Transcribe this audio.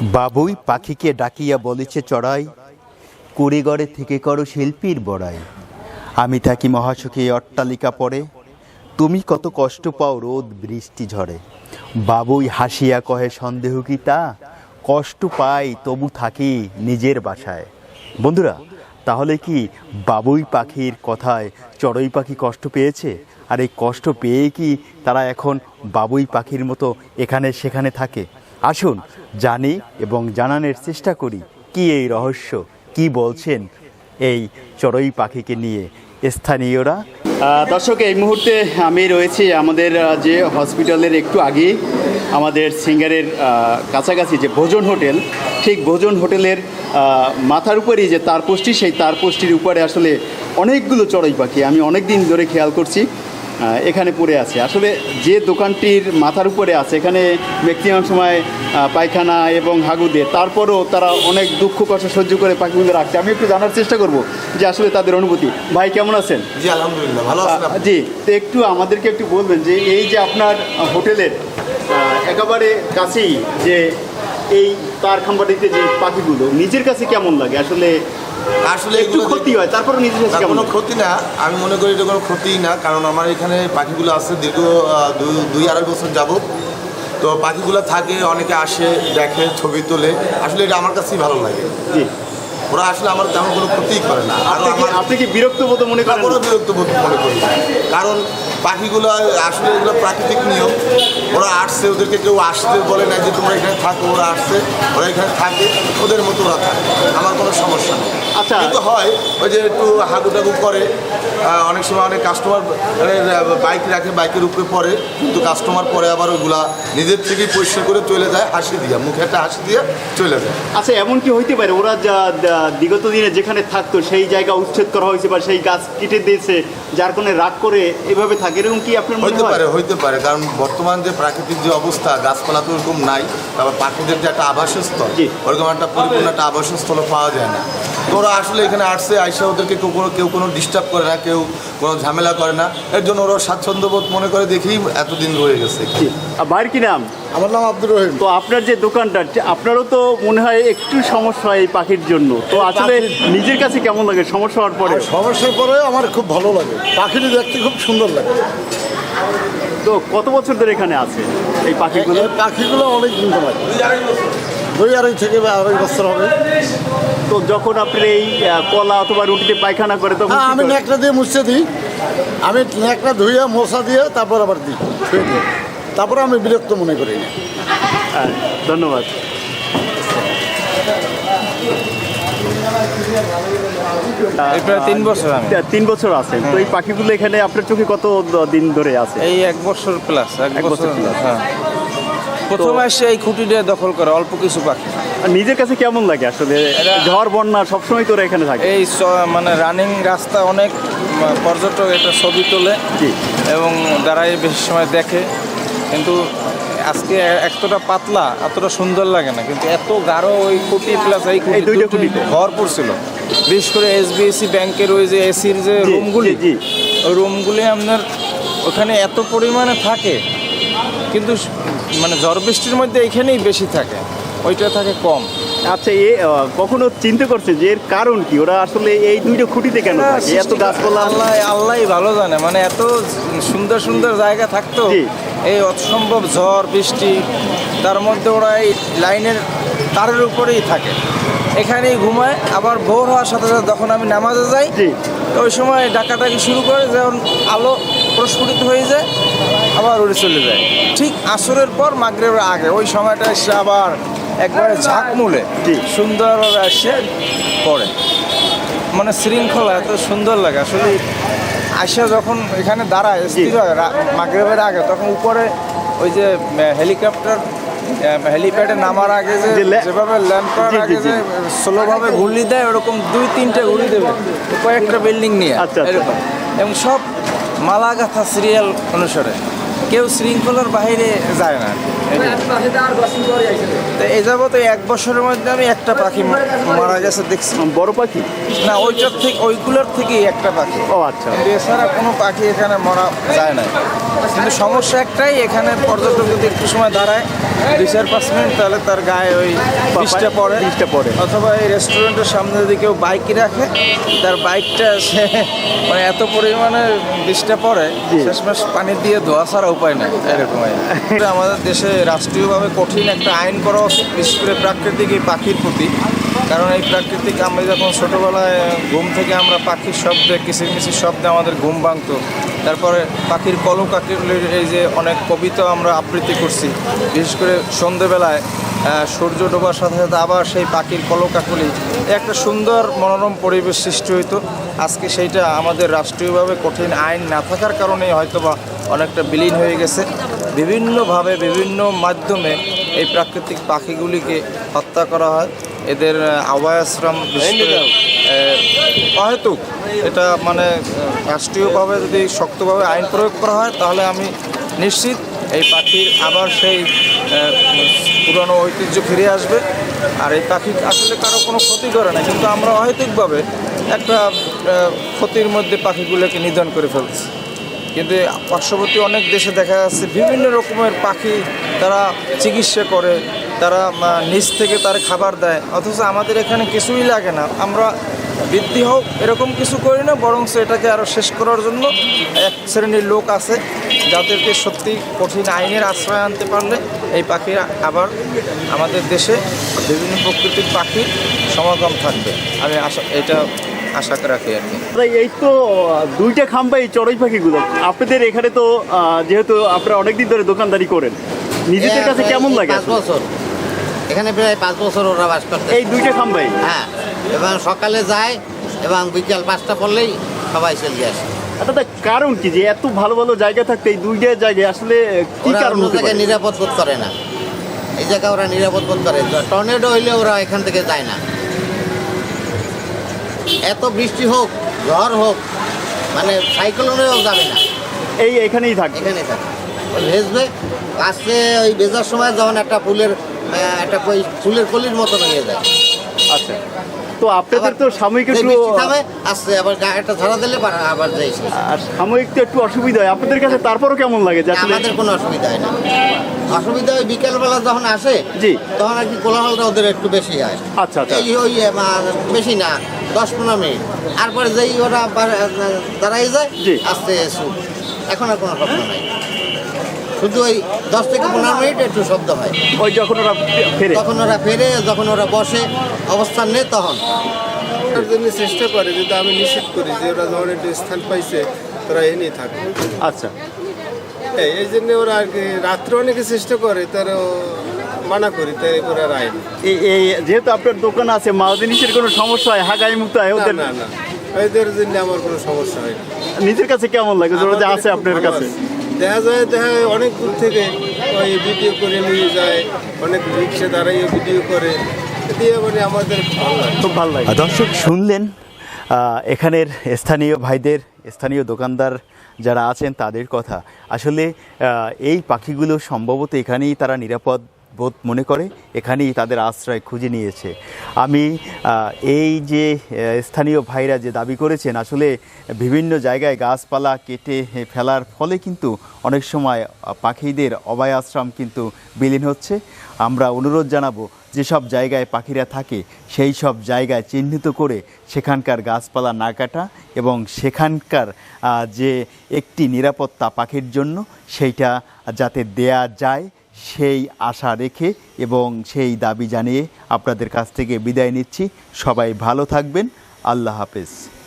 বাবুই পাখিকে ডাকিয়া বলেছে, চড়াই, কুড়িগড়ে থেকে করো শিল্পীর বড়াই। আমি থাকি মহাসুখী অট্টালিকা পড়ে। তুমি কত কষ্ট পাও রোদ বৃষ্টি ঝড়ে। বাবুই হাসিয়া কহে, সন্দেহ কি তা? কষ্ট পাই, তবু থাকি নিজের বাসায়। বন্ধুরা, তাহলে কি বাবুই পাখির কথায় চড়ুই পাখি কষ্ট পেয়েছে? আর এই কষ্ট পেয়ে কি তারা এখন বাবুই পাখির মতো এখানে সেখানে থাকে? আসুন জানি এবং জানানোর চেষ্টা করি, কি এই রহস্য, কি বলছেন এই চড়ই পাখিকে নিয়ে। স্থানীয়রা? দর্শক, এই মুহূর্তে আমি রয়েছি আমাদের যে হসপিটালের একটু আগে আমাদের সিঙ্গারের কাছাকাছি যে ভোজন হোটেল, ঠিক ভোজন হোটেলের মাথার উপরেই যে তার পোস্টটি সেই তার পোস্টির উপরে আসলে অনেকগুলো চড়ুই পাখি। আমি অনেক দিন ধরে খেয়াল করছি এখানে পড়ে আছে। আসলে যে দোকানটির মাথার উপরে আছে এখানে ম্যাক্সিমাম সময় পায়খানা এবং হাগু দিয়ে তারপরও তারা অনেক দুঃখ কষ্ট সহ্য করে পাখিগুলো রাখছে আমি একটু জানার চেষ্টা করব যে আসলে তাদের অনুভূতি। ভাই কেমন আছেন? জি আলহামদুলিল্লাহ ভালো আছেন জি তো একটু আমাদেরকে একটু বলবেন যে এই যে আপনার হোটেলের একেবারে কাছেই যে এই তার খাম্বাটিতে যে পাখিগুলো নিজের কাছে কেমন লাগে? আসলে আসলে একটু ক্ষতি হয় তারপরে নিজের কোনো ক্ষতি না। আমি মনে করি এটা কোনো ক্ষতিই না কারণ আমার এখানে পাখিগুলো আছে দীর্ঘ দুই- আড়াই বছর যাবত তো পাখিগুলো থাকে অনেকে আসে দেখে ছবি তোলে। আসলে এটা আমার কাছেই ভালো লাগে। জি। ওরা আসলে আমার তেমন কোনো ক্ষতিই করে না। আর আপনি কি বিরক্ত বোধ মনে করেন? কোনো বিরক্ত বোধ মনে করি কারণ পাখিগুলো আসলে এগুলো প্রাকৃতিক নিয়ম। ওরা আসছে ওদেরকে কেউ আসতে বলে না যে তোমরা এখানে থাকো ওরা আসছে ওরা এখানে থাকে ওদের মতো ওরা থাকে। আমার কোনো সমস্যা নেই। আচ্ছা। কিন্তু হয় ওই যে একটু হাগু টাগু করে অনেক সময় অনেক কাস্টমার বাইক রাখে বাইকের উপরে পরে কিন্তু কাস্টমার পরে আবার ওগুলা নিজের থেকেই পরিষ্কার করে চলে যায় হাসি দিয়া মুখে একটা হাসি দিয়ে চলে যায়। আচ্ছা এমন কি হইতে পারে? ওরা যা- বিগত দিনে যেখানে থাকতো সেই জায়গা উচ্ছেদ করা হয়েছে বা সেই গাছ কেটে দিয়েছে যার কারণে রাগ করে এভাবে থাকে এরকম কি আপনার হইতে পারে হইতে পারে কারণ বর্তমান যে প্রাকৃতিক যে অবস্থা গাছপালা তো ওরকম নাই তারপর পাখিদের যে একটা আবাসস্থল। ওরকম একটা পরিপূর্ণ একটা আবাসস্থল পাওয়া যায় না। ওরা আসলে এখানে আসছে আইসা ওদেরকে কেউ কোনো কেউ কোনো ডিস্টার্ব করে না কেউ কোনো ঝামেলা করে না। এর জন্য ওরা স্বাচ্ছন্দ্যবোধ মনে করে দেখেই এতদিন রয়ে গেছে। আর ভাইয়ের কি নাম? আমার নাম আব্দুর রহিম। তো আপনার যে দোকানটা আপনারও তো মনে হয় একটু সমস্যা এই পাখির জন্য। তো আসলে নিজের কাছে কেমন লাগে? সমস্যা হওয়ার পরে? সমস্যার পরে আমার খুব ভালো লাগে। পাখিটি দেখতে খুব সুন্দর লাগে। তো কত বছর ধরে এখানে আছে এই পাখিগুলো? পাখিগুলো অনেক দিন লাগে দুই আড়াই থেকে আড়াই বছর হবে। তো যখন আপনি এই কলা অথবা রুটিতে পায়খানা করে তখন হ্যাঁ আমি? ন্যাকড়া দিয়ে মুছে দিই। আমি ন্যাকড়া ধুয়ে মশা দিয়ে তারপর আবার দিই তারপরে আমি বিরক্ত মনে করি না। হ্যাঁ, ধন্যবাদ। তিন বছর আমি। তিন বছর আছে। তো এই পাখিগুলো এখানে আপনার চোখে কত দিন ধরে আছে? এই এক বছর প্লাস এক বছর plus। হ্যাঁ। প্রথমে এসে এই খুঁটিটা দখল করে অল্প কিছু পাখি। আর নিজের কাছে কেমন লাগে আসলে? ঝড় বন্যা সবসময় তোরা এখানে থাকে। এই মানে রানিং রাস্তা অনেক পর্যটক এটা ছবি তোলে। এবং দাঁড়ায় বেশি সময় দেখে কিন্তু আজকে এতটা পাতলা এতটা সুন্দর লাগে না। কিন্তু এত গাঢ় ওই খুঁটি প্লাস এই দুইটা দুটোই খুঁটিতে। ভরপুর ছিল। বিশেষ করে এসবিএসসি ব্যাংকের ওই যে এসির যে রুমগুলি। ওই রুমগুলি আপনার ওখানে এত পরিমাণে থাকে। কিন্তু মানে ঝড় বৃষ্টির মধ্যে এখানেই বেশি থাকে। ওইটা থাকে কম। আচ্ছা এ কখনো চিন্তা করছে যে এর কারণ কি? ওরা আসলে এই দুইটা খুঁটিতে কেন থাকে? এত গাছপালা? আল্লাহ আল্লাহ ভালো জানে। মানে এত সুন্দর সুন্দর জায়গা থাকতো। এই অসম্ভব ঝড় বৃষ্টি তার মধ্যে ওরা এই লাইনের তারের উপরেই থাকে। এখানেই ঘুমায় আবার ভোর হওয়ার সাথে সাথে যখন আমি নামাজে যাই ওই সময় ডাকাটাকি শুরু করে যেমন আলো প্রস্ফুটিত হয়ে যায় আবার উড়ে চলে যায়। ঠিক আসরের পর মাগরেবের আগে ওই সময়টা এসে আবার একবারে ঝাঁকমুলে। সুন্দরভাবে এসে পড়ে। মানে শৃঙ্খলা এত সুন্দর লাগে আসলে আসা যখন এখানে দাঁড়ায় স্থির হয় মাগরেবের আগে তখন উপরে ওই যে হেলিকপ্টার হেলিপ্যাডে নামার আগে যে যেভাবে ল্যান্ড করার আগে যে স্লোভাবে ঘুরলি দেয় ওরকম দুই তিনটে ঘুরি দেবে। কয়েকটা বিল্ডিং নিয়ে আচ্ছা, আচ্ছা। এরকম। এবং সব মালাগাথা সিরিয়াল অনুসারে। কেউ শৃঙ্খলার বাইরে যায় না এই যাবত এই এক বছরের মধ্যে আমি একটা পাখি মারা গেছে দেখছি। বড় পাখি? না ওইটার থেকে ওইগুলোর থেকেই একটা পাখি। ও আচ্ছা। এছাড়া কোনো পাখি এখানে মরা যায় না কিন্তু সমস্যা একটাই এখানে পর্যটক যদি একটু সময় দাঁড়ায়। দুই চার পাঁচ মিনিট তাহলে তার গায়ে ওই বিষটা পড়ে। বিষটা পড়ে। অথবা এই রেস্টুরেন্টের সামনে যদি কেউ বাইক রাখে তার বাইকটা সে মানে এত পরিমাণে বিষটা পড়ে শেষমেশ পানি দিয়ে ধোয়া ছাড়া উপায় নেই। এরকম আমাদের দেশে রাষ্ট্রীয়ভাবে কঠিন একটা আইন করা উচিত, বিশেষ করে প্রাকৃতিক এই পাখির প্রতি। কারণ এই প্রাকৃতিক আমরা যখন ছোটোবেলায় ঘুম থেকে আমরা পাখির শব্দে কিচিরমিচির শব্দে আমাদের ঘুম ভাঙতো। তারপরে পাখির কলকাকির এই যে অনেক কবিতা আমরা আবৃত্তি করছি। বিশেষ করে সন্ধেবেলায় সূর্য ডোবার সাথে সাথে আবার সেই পাখির কলকাকলি একটা সুন্দর মনোরম পরিবেশ সৃষ্টি হইতো। আজকে সেইটা আমাদের রাষ্ট্রীয়ভাবে কঠিন আইন না থাকার কারণে হয়তোবা অনেকটা বিলীন হয়ে গেছে। বিভিন্নভাবে বিভিন্ন মাধ্যমে এই প্রাকৃতিক পাখিগুলিকে হত্যা করা হয়। এদের আহ, অহেতুক। এটা মানে রাষ্ট্রীয়ভাবে যদি শক্তভাবে আইন প্রয়োগ করা হয় তাহলে আমি নিশ্চিত এই পাখির আবার সেই পুরনো ঐতিহ্য ফিরে আসবে। আর এই পাখি আসলে কারও কোনো ক্ষতি করে না কিন্তু আমরা অহেতুকভাবে একটা ক্ষতির মধ্যে পাখিগুলোকে নিধন করে ফেলছি। কিন্তু পার্শ্ববর্তী অনেক দেশে দেখা যাচ্ছে বিভিন্ন রকমের পাখি তারা চিকিৎসা করে, তারা নিচ থেকে তার খাবার দেয়। অথচ আমাদের এখানে কিছুই লাগে না। আমরা বৃদ্ধি হোক, এরকম কিছু করি না বরং এটাকে আরও শেষ করার জন্য এক শ্রেণির লোক আছে যাদেরকে সত্যি কঠিন আইনের আশ্রয় আনতে পারলে এই পাখিরা আবার আমাদের দেশে বিভিন্ন প্রকৃতির পাখির সমাগম থাকবে। আমি আশা, এটা আশা রাখি আর কি। দাদা, এই তো দুইটা খাম্বা এই চড়ুই পাখিগুলো। আপনাদের এখানে তো যেহেতু আপনারা অনেকদিন ধরে দোকানদারি করেন নিজেদের কাছে কেমন লাগে পাঁচ বছর। এখানে প্রায় পাঁচ বছর ওরা বাস করতে এই দুইটা খাম্বাই হ্যাঁ এবং সকালে যায় এবং বিকাল পাঁচটা পড়লেই সবাই চলে আসে দাদা কারণ কি যে এত ভালো ভালো জায়গা থাকতে এই দুইটা জায়গায় আসলে কি কারণ হতে জায়গায় পারে? নিরাপদ বোধ করে না। এই জায়গায় ওরা নিরাপদ বোধ করে। টর্নেডো হইলে ওরা এখান থেকে যায় না। এত বৃষ্টি হোক ঝড় হোক মানে সাইক্লোনেও যাবে না। এই এখানেই থাকে এখানে থাকে ভেজবে আসছে ওই ভেজার সময় যখন একটা ফুলের একটা ফুলের কলির মতন হয়ে যায়। আচ্ছা। তো আপনাদের তো সাময়িক একটু আসছে আবার একটা ঝাড়া দিলে আবার- আবার যাই আর সাময়িক তো একটু অসুবিধা হয়। আপনাদের কাছে তারপরও কেমন লাগে যে আমাদের কোনো অসুবিধা হয় না। অসুবিধা ওই বিকেলবেলা যখন আসে জি। তখন আর কি কোলাহলটা ওদের একটু বেশি হয়। আচ্ছা আচ্ছা। ওই বেশি না। দশ পনেরো মিনিট। তারপরে যেই ওরা দাঁড়াই যায়। আসতে শুরু এখন আর কোনো শব্দ নাই। শুধু ওই দশ থেকে পনেরো মিনিট একটু শব্দ হয়। ওই যখন ওরা ফেরে। তখন ওরা ফেরে যখন ওরা বসে অবস্থান নেয় তখন। জন্য চেষ্টা করে যদি আমি নিষেধ করি যে ওরা একটু স্থান পাইছে তোরা এনেই থাকে আচ্ছা। এই এই জন্য ওরা আর কি রাত্রে অনেকে চেষ্টা করে তার মানা করি তাই ওরা রায় এই এই যেহেতু আপনার দোকান আছে মাল জিনিসের কোনো সমস্যা হয় হাগাই মুক্ত হয় ওদের না না এদের জন্য আমার কোনো সমস্যা হয় না। নিজের কাছে কেমন লাগে? যে ওরা যে আছে আপনার কাছে। দেখা যায় দেখা যায় অনেক দূর থেকে ওই ভিডিও করে নিয়ে যায় অনেক রিক্সা দাঁড়াইয়ে ভিডিও করে দিয়ে মানে আমাদের ভালো লাগে। খুব ভালো লাগে। আর দর্শক শুনলেন আহ, এখানের স্থানীয় ভাইদের স্থানীয় দোকানদার যারা আছেন তাদের কথা। আসলে এই পাখিগুলো সম্ভবত এখানেই তারা নিরাপদ বোধ মনে করে, এখানেই তাদের আশ্রয় খুঁজে নিয়েছে। আমি এই যে স্থানীয় ভাইরা যে দাবি করেছেন, আসলে বিভিন্ন জায়গায় গাছপালা কেটে ফেলার ফলে কিন্তু অনেক সময় পাখিদের অবায় আশ্রম কিন্তু বিলীন হচ্ছে। আমরা অনুরোধ জানাব, যেসব জায়গায় পাখিরা থাকে, সেই সব জায়গায় চিহ্নিত করে সেখানকার গাছপালা না কাটা এবং সেখানকার যে একটি নিরাপত্তা পাখির জন্য, সেইটা যাতে দেয়া যায় সেই আশা রেখে এবং সেই দাবি জানিয়ে আপনাদের কাছ থেকে বিদায় নিচ্ছি। সবাই ভালো থাকবেন। আল্লাহ হাফেজ।